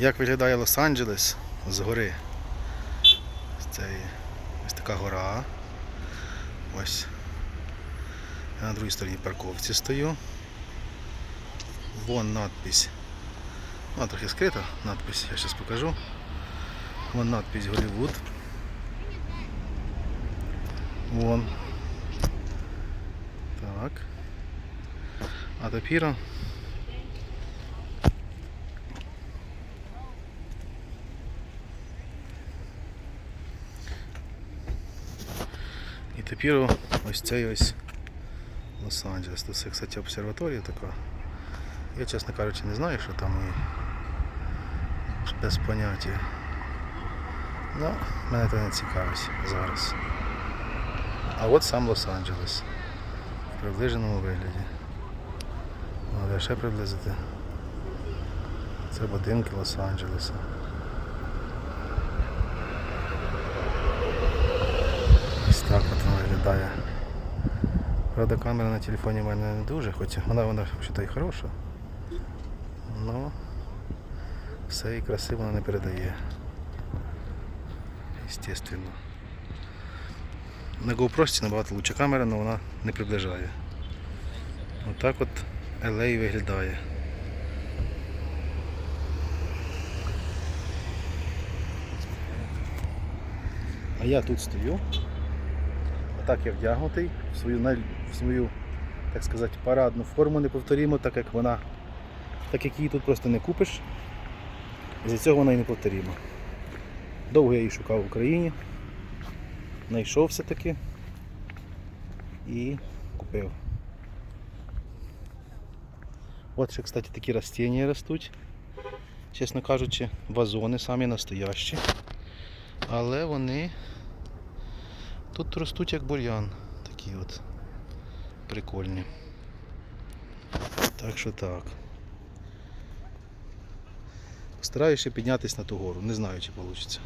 Як виглядає Лос-Анджелес з гори? Це ось така гора. Ось. Я на другій стороні парковці стою. Вон надпись. Вона трохи скрита надпись, я зараз покажу. Вон надпись Голівуд. Вон. Так. А тепер тепер ось цей ось Лос-Анджелес. Це, кстати, обсерваторія така. Я, чесно кажучи, не знаю, що там і без поняття. Ну, мене це не цікавить зараз. А от сам Лос-Анджелес. В приближеному вигляді. Треба ще приблизити. Це будинки Лос-Анджелеса. Ось так от воно виглядає. Правда, камера на телефоні в мене не дуже, хоча вона вона і хороша. Но все і красиво не передає. Естественно. На GoPro набагато лучша камера, але вона не приближає. Отак от LA виглядає. А я тут стою. Отак я вдягнутий в свою, в свою, так сказати, парадну форму неповторіму, так як вона, так як її тут просто не купиш. І за цього вона і неповторіма. Довго я її шукав в Україні. Знайшов все-таки і купив. От ще, кстати, такі растіння ростуть. Чесно кажучи, вазони самі настоящі. Але вони тут ростуть як бур'ян. Такі от прикольні. Так що так. Постараюся піднятися на ту гору. Не знаю, чи вийде.